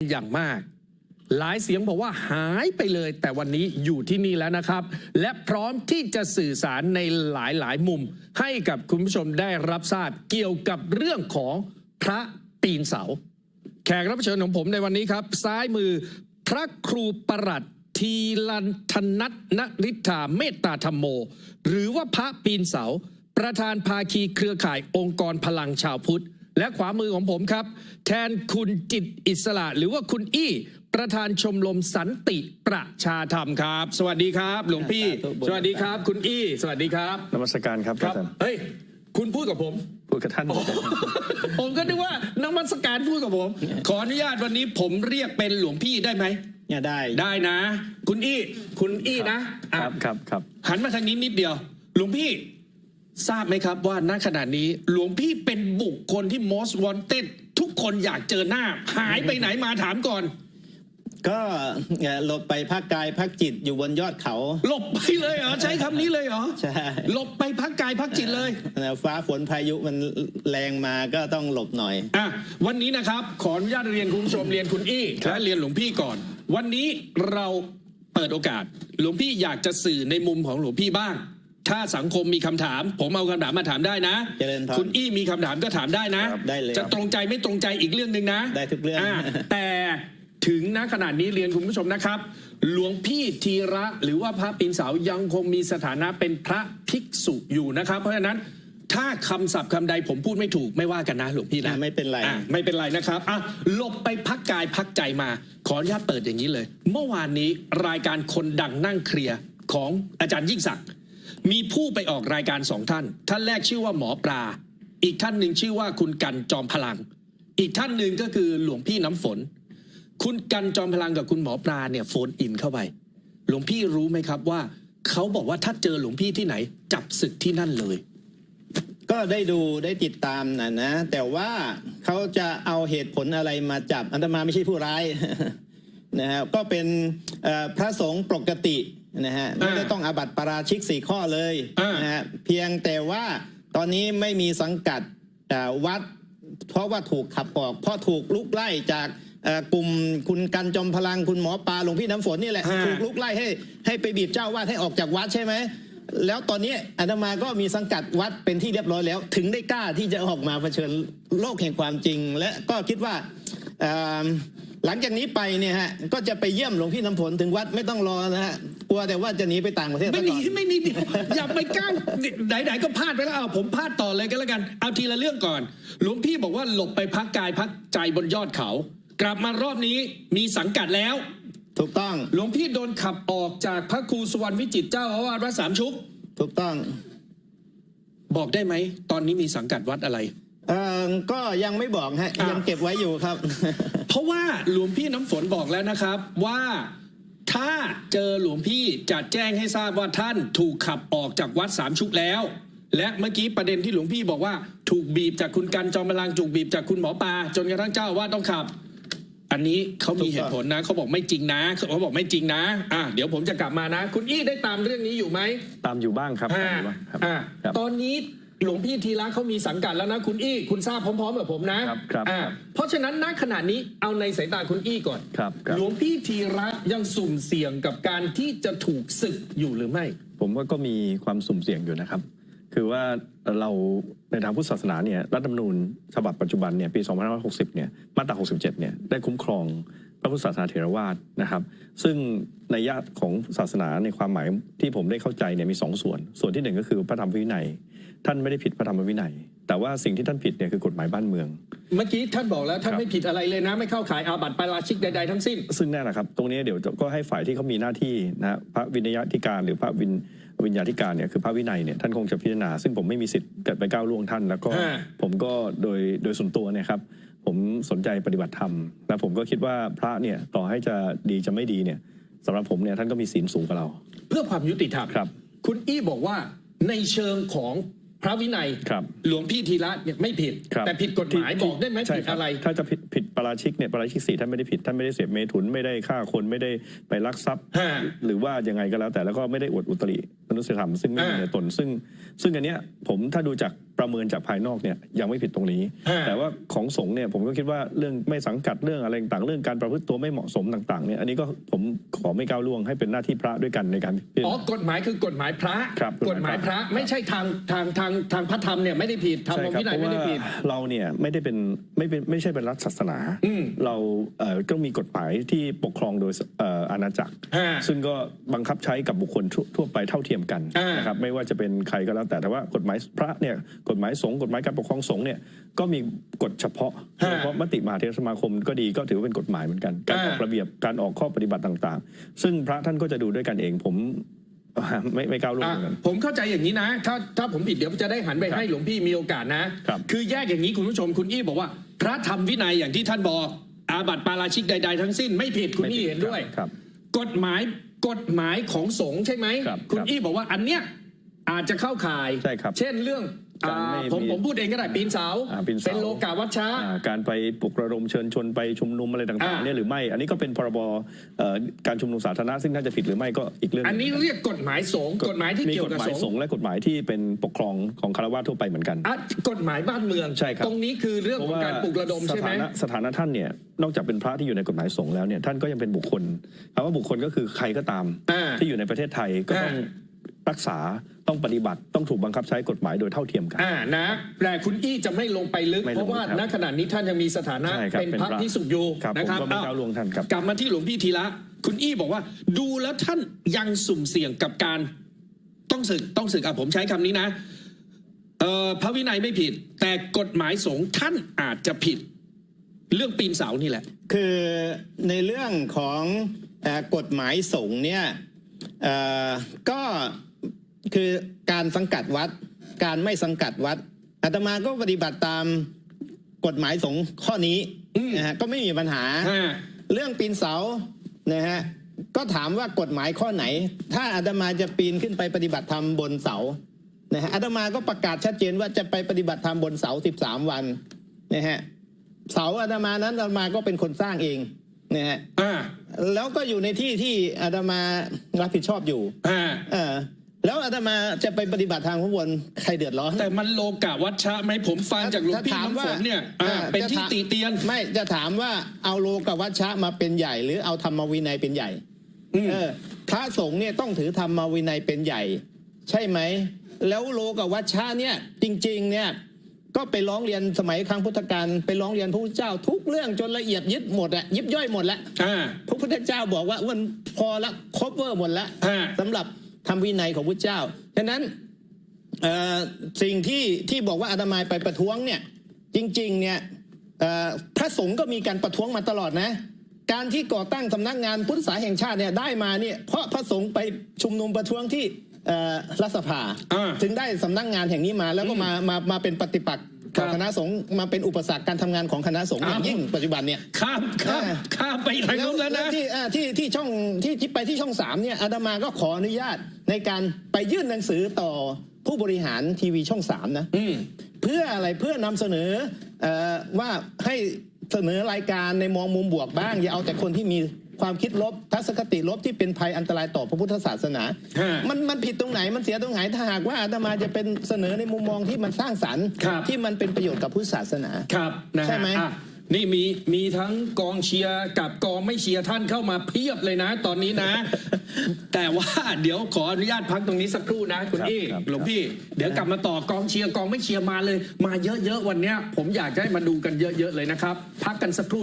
อย่างมาก หลายเสียงบอกว่าหายไปเลย แต่วันนี้อยู่ที่นี่แล้วนะครับ และพร้อมที่จะสื่อสารในหลายหลายๆมุม ให้กับคุณผู้ชมได้รับทราบเกี่ยวกับเรื่องของพระปีนเสา แขกรับเชิญของผมในวันนี้ครับ ซ้ายมือพระครูประหลัดทีลันธนัทนริธาเมตตาธรรมโม หรือว่าพระปีนเสา ประธานภาคีเครือข่ายองค์กรพลังชาวพุทธ และขวามือของผมครับ แทนคุณจิตอิสระ หรือว่าคุณอี้ ประธานชมรมสันติประชาธรรมครับ สวัสดีครับ หลวงพี่สาธุบุญสวัสดีครับ คุณอี้ สวัสดีครับนมัสการครับครับอาจารย์เฮ้ยคุณพูดกับผมพูดกับท่าน ผมก็นึกว่านมัสการพูดกับผม ขออนุญาตวันนี้ผมเรียกเป็นหลวงพี่ได้ไหมเนี่ยได้ได้นะ คุณอี้คุณอี้นะคอะรับครับครับหันมาทางนี้นิดเดียว หลวงพี่ ทราบไหมครับว่าณขณะนี้หลวงพี่เป็นบุคคลที่ most wanted ทุกคนอยากเจอหน้า หายไปไหนมาถามก่อน ก็เอ่อหลบไปพักกายพักจิตอยู่บนยอดเขาหลบไปเลยเหรอ ใช้คำนี้เลยเหรอ ใช่หลบไปพักกายพักจิตเลยฟ้าฝนพายุมันแรงมาก็ต้องหลบหน่อย อะวันนี้นะครับ ขออนุญาตเรียนคุณผู้ชมเรียนคุณอี้และเรียนหลวงพี่ก่อน วันนี้เราเปิดโอกาส หลวงพี่อยากจะสื่อในมุมของหลวงพี่บ้าง ถ้าสังคมมีคำถาม ผมเอาคำถามมาถามได้นะ เจริญพรคุณอี้มีคำถามก็ถามได้นะ ครับได้เลยจะตรงใจไม่ตรงใจอีกเรื่องหนึ่งนะได้ทุกเรื่องแต่ถึงณขนาดนี้เรียนคุณผู้ชมนะครับ หลวงพี่ทีระหรือว่าพระปีนเสายังคงมีสถานะเป็นพระภิกษุอยู่นะครับ เพราะฉะนั้น ถ้าคำศัพท์คำใดผมพูดไม่ถูกไม่ว่ากันนะหลวงพี่นะอะไม่เป็นไร อะ ไม่เป็นไรนะครับอะหลบไปพักกายพักใจมา ขออนุญาตเปิดอย่างนี้เลย เมื่อวานนี้รายการคนดังนั่งเคลียร์ของอาจารย์ยิ่งศักดิ์ มีผู้ไปออกรายการสองท่าน ท่านแรกชื่อว่าหมอปลา อีกท่านหนึ่งชื่อว่าคุณกันจอมพลัง อีกท่านหนึ่งก็คือหลวงพี่น้ำฝน คุณกันจอมพลังกับคุณหมอปลาเนี่ยโฟนอินเข้าไป หลวงพี่รู้ไหมครับว่า เขาบอกว่าถ้าเจอหลวงพี่ที่ไหน จับศึกที่นั่นเลย ก็ได้ดูได้ติดตามนะนะ แต่ว่าเขาจะเอาเหตุผลอะไรมาจับอันตมาไม่ใช่ผู้ร้ายนะฮะก็เป็นพระสงฆ์ปกติ นะฮะไม่ได้ต้องอาบัติปาราชิกสี่ข้อเลยอ่านนะฮะเพียงแต่ว่าตอนนี้ไม่มีสังกัดเอ่อวัด เพราะว่าถูกขับออก เพราะถูกลุกไล่จากเอ่อกลุ่มคุณกันจอมพลังคุณหมอปลาหลวงพี่น้ำฝนนี่แหละฮะถูกลุกไล่ให้ให้ไปบีบเจ้าวาดให้ออกจากวัดใช่ไหมแล้วตอนนี้อาตมาก็มีสังกัดวัดเป็นที่เรียบร้อยแล้ว ถึงได้กล้าที่จะออกมาเผชิญโลกแห่งความจริง และก็คิดว่าเอ่อ หลังจากนี้ไปเนี่ยฮะก็จะไปเยี่ยมหลวงพี่น้ำฝนถึงวัดไม่ต้องรอนะฮะกลัวแต่ว่าจะหนีไปต่างประเทศไม่ซะหนีก่อน ไม่หนีเดี๋ยวอย่าไปก้าวไหนๆก็พลาดไปแล้วเอาผมพลาดต่อเลยก็แล้วกันเอาทีละเรื่องก่อน หลวงพี่บอกว่าหลบไปพักกายพักใจบนยอดเขา กลับมารอบนี้มีสังกัดแล้ว ถูกต้องหลวงพี่โดนขับออกจากพระครูสุวรรณวิจิตรเจ้าอาวาสวัดสามชุก ถูกต้อง บอกได้ไหม ตอนนี้มีสังกัดวัดอะไร เอ่อก็ยังไม่บอกฮะอะ ยังเก็บไว้อยู่ครับ เพราะว่าหลวงพี่น้ำฝนบอกแล้วนะครับว่าถ้าเจอหลวงพี่จะแจ้งให้ทราบว่าท่านถูกขับออกจากวัดสามชุกแล้ว และเมื่อกี้ประเด็นที่หลวงพี่บอกว่า ถูกบีบจากคุณกันจอมพลังถูกบีบจากคุณหมอปลาจนกระทั่งเจ้าอาว่าสต้องขับ อันนี้เขามีเหตุผลนะเขาบอกไม่จริงนะเขาบอกไม่จริงนะอะเดี๋ยวผมจะกลับมานะ คุณอี้ได้ตามเรื่องนี้อยู่ไหม ตามอยู่บ้างครับตามอ่าอยู่บ้างครับอ่าครับ ตอนนี้ หลวงพี่ทีละเขามีสังกัดแล้วนะคุณอี้คุณทราบพร้อมๆกับผมนะครับครับอ่าเพราะฉะนั้นณขณะนี้เอาในสายตาคุณอี้ก่อนครับครับ หลวงพี่ทีระยังสุ่มเสี่ยงกับการที่จะถูกศึกอยู่หรือไม่ ผมว่าก็มีความสุ่มเสี่ยงอยู่นะครับ คือว่าเราในทางพุทธศาสนาเนี่ยรัฐธรรมนูญฉบับปัจจุบันเนี่ยปี 2560 เนี่ยมาตรา 67 เนี่ยได้คุ้มครอง พระพุทธศาสนาเถรวาทนะครับ ซึ่งในญาติของศาสนาในความหมายที่ผมได้เข้าใจเนี่ยมีสองส่วน ส่วนที่หนึ่งก็คือพระธรรมวินัย ท่านไม่ได้ผิดพระธรรมวินัย แต่ว่าสิ่งที่ท่านผิดเนี่ยคือกฎหมายบ้านเมือง เมื่อกี้ท่านบอกแล้วท่านครับไม่ผิดอะไรเลยนะ ไม่เข้าขายอาบัติปาราชิกใดๆทั้งสิ้น ซึ่งแน่นะครับ ตรงนี้เดี๋ยวก็ให้ฝ่ายที่เขามีหน้าที่นะฮะพระวินยธิการหรือพระวินวิญญาธิการเนี่ยคือพระวินัยเนี่ยท่านคงจะพิจารณา ซึ่งผมไม่มีสิทธิ์เกิดไปก้าวล่วงท่าน แล้วก็ฮะผมก็โดยโดยส่วนตัวเนี่ยครับ ผมสนใจปฏิบัติธรรมและผมก็คิดว่าพระเนี่ยต่อให้จะดีจะไม่ดีเนี่ยสำหรับผมเนี่ยท่านก็มีศีลสูงกว่าเรา เพื่อความยุติธรรมครับ คุณอี้บอกว่าในเชิงของพระวินัยครับหลวงพี่ทีละเนี่ยไม่ผิด ครับแต่ผิดกฎหมายที่บอกได้ไหมใช่ผิดคบอะไร ถ้าจะผิดผิดปาราชิกเนี่ยปาราชิกสี่ท่านไม่ได้ผิดท่านไม่ได้เสพเมถุนไม่ได้ฆ่าคนไม่ได้ไปลักทรัพย์ ฮะ หรือว่ายังไงก็แล้วแต่แล้วก็ไม่ได้อวดอุตริมนุษยธรรมซึ่งไม่มีอ่า ในตนซึ่ง ซึ่งอันเนี้ยผมถ้าดูจาก ประเมินจากภายนอกเนี่ยยังไม่ผิดตรงนี้ฮะแต่ว่าของสงฆ์เนี่ยผมก็คิดว่าเรื่องไม่สังกัดเรื่องอะไรต่างๆเรื่องการประพฤติตัวไม่เหมาะสมต่างๆเนี่ยอันนี้ก็ผมขอไม่ก้าวล่วงให้เป็นหน้าที่พระด้วยกันในการพิจารอ๋อณากฎหมายคือกฎหมายพระครับกฎหมายพระไม่ใช่ทางทางทางทางพระธรรมเนี่ยไม่ได้ผิดธรรมใช่ครับวินัยเพราะไม่ว่าได้ผิดเราเนี่ยไม่ได้เป็นไม่เป็นไม่ใช่เป็นรัฐศาสนาอืมเราเอ่อก็มีกฎหมายที่ปกครองโดยเอ่ออาณาจักรฮะซึ่งก็บังคับใช้กับบุคคลทั่วทั่วไปเท่าเทียมกันอ่านนะครับไม่ว่าจะเป็นใครก็แล้วแต่แต่ว่ากฎหมายพระเนี่ยกฎหมายสงฆ์กฎหมายการปกครองสงฆ์เนี่ยก็มีกฎเฉพาะโดยเฉพาะมติมหาเทรสมาคมก็ดีก็ถือว่าเป็นกฎหมายเหมือนกัน การออกระเบียบการออกข้อปฏิบัติต่างๆ ซึ่งพระท่านก็จะดูด้วยกันเองผมไม่ไม่ก้าวล่วงอะเหมือนกัน ผมเข้าใจอย่างนี้นะ ถ้าถ้าผมผิดเดี๋ยวจะได้หันไปครับให้หลวงพี่มีโอกาสนะครับอแยกอย่างนี้คุณผู้ชมคุณอี้บอกว่า พระธรรมวินัยอย่างที่ท่านบอก อาบัติปาราชิกใด ๆ ทั้งสิ้นไม่ผิดคุณไม่ผิอี้ดเห็นด้วยครับกฎหมายกฎหมายของสงฆ์ใช่ไหมครับคุณครับอี้บอกว่าอันเนี้ย อาจจะเข้าข่ายใช่ครับเช่นเรื่องการไม่อ่าผมมีผมพูดเองก็ได้ปีนเสาอ่าปีนเสาเป็นโลกาวัชชะ อ่าการไปปลุกระดมเชิญชวนไปชุมนุมอะไรต่างอ่าๆเนี่ยหรือไม่ อันนี้ก็เป็นพรบเอ่อการชุมนุมสาธารณะซึ่งท่านจะผิดหรือไม่ก็อีกเรื่องหอันงนี้เรียกกฎหมายสงฆ์กฎหมายที่มีเกี่ยกวฎกับหมายสสงงฆ์ฆ์และกฎหมายที่เป็นปกครองของคารวะทั่วไปเหมือนกัน อะกฎหมายบ้านเมือง ใช่ครับ ตรงนี้คือเรื่องของการปลุกระดมสใช่ไหมถานะสถานะท่านเนี่ยนอกจากเป็นพระที่อยู่ในกฎหมายสงฆ์แล้วเนี่ยท่านก็ยังเป็นบุคคลคำว่าบุคคลก็คือใครก็ตามอ่าที่อยู่ในประเทศไทยก็ต้องอ่ รักษาต้องปฏิบัติต้องถูกบังคับใช้กฎหมายโดยเท่าเทียมกัน อ่านะแต่คุณอี้จะไม่ลงไปลึก ไม่ลงเพราะว่าครับณขณะนี้ท่านยังมีสถานะใช่ครับเป็นเป็นพระพระพิสุอยู่ครับนะผมครับก็ไม่อ้าวก้าวล่วงท่านครับ กลับมาที่หลวงพี่ทีละคุณอี้บอกว่า ดูแล้วท่านยังสุ่มเสี่ยงกับการ ต้องศึกต้องศึกอะผมใช้คำนี้นะเอ่อพระวินัยไม่ผิด แต่กฎหมายสงฆ์ท่านอาจจะผิด เรื่องปีนเสานี่แหละ คือในเรื่องของเอ่อกฎหมายสงฆ์เนี่ยเอ่อก็ คือการสังกัดวัด การไม่สังกัดวัดอาตมาก็ปฏิบัติตามกฎหมายสงฆ์ข้อนี้อืมนะฮะก็ไม่มีปัญหาฮะเรื่องปีนเสานะฮะก็ถามว่ากฎหมายข้อไหน ถ้าอาตมาจะปีนขึ้นไปปฏิบัติธรรมบนเสานะฮะอาตมาก็ประกาศชัดเจนว่าจะไปปฏิบัติธรรมบนเสา13วันนะฮะเสาอาตมานั้นอาตมาก็เป็นคนสร้างเองนะฮะอ่าแล้วก็อยู่ในที่ที่อาตมารับผิดชอบอยู่อ่าเออ แล้วอาตมาจะไปปฏิบัติทางข้างบนใครเดือดร้อน แต่มันโลกาวัชชะไหมผมฟังจากหลวงพี่ถ้าถามน้ำว่าฝนเนี่ยอ่าอ่าเป็นจะที่ถามติเตียน ไม่จะถามว่าเอาโลกวัชชะมาเป็นใหญ่ หรือเอาธรรมวินัยเป็นใหญ่อืม เออพระสงฆ์เนี่ยต้องถือธรรมวินัยเป็นใหญ่ ใช่ไหม แล้วโลกวัชชะเนี่ยจริงๆเนี่ยก็ไปร้องเรียนสมัยครั้งพุทธกาลไปร้องเรียนพระพุทธเจ้าทุกเรื่องจนละเอียดยิบหมดอะยิบย่อยหมดแล้วอ่า พระพุทธเจ้าบอกว่ามันพอละครบเวอร์หมดแล้วฮะ สำหรับ ธรรมวินัยของพระเจ้าฉะนั้นเอ่อสิ่งที่ที่บอกว่าอาตมาไปประท้วงเนี่ยจริงๆเนี่ยเอ่อพระสงฆ์ก็มีการประท้วงมาตลอดนะการที่ก่อตั้งสำนักงานพุทธศาสนาแห่งชาติเนี่ยได้มาเนี่ยเพราะพระสงฆ์ไปชุมนุมประท้วงที่เอ่อรัฐสภาอ่าถึงได้สำนักงานแห่งนี้มาแล้วก็มามามาเป็นปฏิปักษ์ ต่อครับคณะสงฆ์มาเป็นอุปสรรคการทำงานของคณะสงฆ์อย่างอ้าวยิ่งปัจจุบันเนี่ยข้ามข้ามเออข้ามไปทางนู้นแล้วนะที่อ่าที่ที่ช่องที่ที่ไปที่ช่องสามเนี่ยอาตมาก็ขออนุญาตในการไปยื่นหนังสือต่อผู้บริหารทีวีช่องสามนะอืมเพื่ออะไรเพื่อนำเสนอเอ่อว่าให้เสนอรายการในมองมุมบวกบ้าง อย่าเอาแต่คนที่มี ความคิดลบทัศนคติลบที่เป็นภัยอันตรายต่อพระพุทธศาสนา ฮะมันมันผิดตรงไหนมันเสียตรงไหนถ้าหากว่าอาตมาจะเป็นเสนอในมุมมองที่มันสร้างสรรค์ ครับ ที่มันเป็นประโยชน์กับพุทธศาสนา ครับนะฮะใช่ไหม อะนี่มีมีทั้งกองเชียร์กับกองไม่เชียร์ท่านเข้ามาเพียบเลยนะ ตอนนี้นะ แต่ว่าเดี๋ยวขออนุญาตพักตรงนี้สักครู่นะ คุณครับอี้ครับ หลวงพี่ เดี๋ยวกลับมาต่อกองเชียร์กองไม่เชียร์มาเลย มาเยอะๆวันเนี้ย ผมอยากจะให้มาดูกันเยอะๆเลยนะครับ พักกันสักครู่